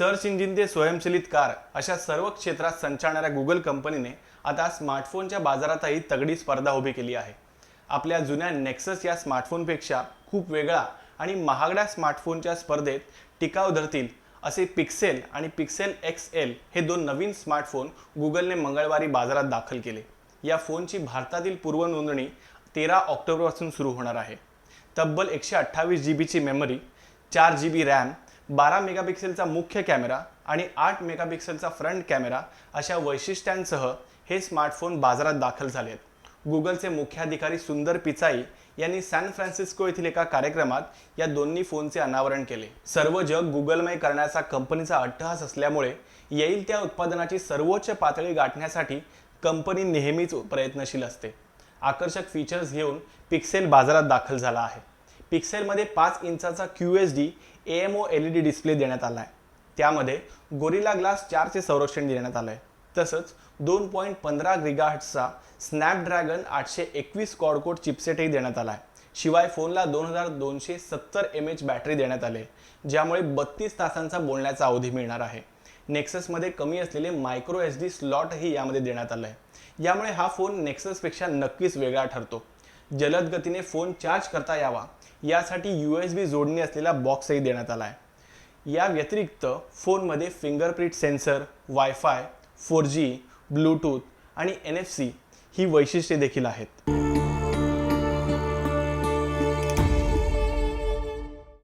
Search engine ते स्वयंचलित car अशा सर्व क्षेत्रात संचालणाऱ्या गुगल कंपनीने आता स्मार्टफोनच्या बाजारातही तगडी स्पर्धा उभी केली आहे. आपल्या जुन्या नेक्सस या स्मार्टफोनपेक्षा खूप वेगळा आणि महागड्या स्मार्टफोनच्या स्पर्धेत टिकाव धरतील असे पिक्सेल आणि पिक्सेल एक्स एल हे दोन नवीन स्मार्टफोन गुगलने मंगळवारी बाजारात दाखल केले. या फोनची भारतातील पूर्वनोंदणी तेरा ऑक्टोबरपासून सुरू होणार आहे. तब्बल एकशे अठ्ठावीस जी बीची मेमरी चार जी बी रॅम बारा मेगापिक्सेलचा मुख्य कॅमेरा आणि आठ मेगापिक्सेलचा फ्रंट कॅमेरा अशा वैशिष्ट्यांसह हे स्मार्टफोन बाजारात दाखल झाले आहेत. गुगलचे मुख्याधिकारी सुंदर पिचाई यांनी सॅन फ्रान्सिस्को येथील एका कार्यक्रमात या दोन्ही फोनचे अनावरण केले. सर्व जग गुगलमय करण्याचा कंपनीचा अट्टहास असल्यामुळे येईल त्या उत्पादनाची सर्वोच्च पातळी गाठण्यासाठी कंपनी नेहमीच प्रयत्नशील असते. आकर्षक फीचर्स घेऊन पिक्सेल बाजारात दाखल झाला आहे. पिक्सेलमध्ये पाच इंचाचा Q S D A M O L E D display देण्यात आला आहे त्यामध्ये गोरिला ग्लास चारचे संरक्षण देण्यात आलं आहे तसंच दोन पॉईंट पंधरा गिगाहट्सचा स्नॅपड्रॅगन आठशे एकवीस कॉडकोड चिपसेटही देण्यात आला आहे शिवाय फोनला दोन हजार दोनशे सत्तर एम एच बॅटरी देण्यात आली आहे ज्यामुळे बत्तीस तासांचा बोलण्याचा अवधी मिळणार आहे. नेक्ससमध्ये कमी असलेले मायक्रो एस डी स्लॉटही यामध्ये देण्यात आलं आहे यामुळे हा फोन नेक्ससपेक्षा नक्कीच वेगळा ठरतो. जलद गतीने फोन चार्ज करता यावा. यासाठी यू एस बी जोडणी असलेला बॉक्सही देण्यात आला आहे. या व्यतिरिक्त फोनमध्ये fingerprint sensor wifi four G Bluetooth आणि एन एफ सी ही वैशिष्ट्ये देखील आहेत.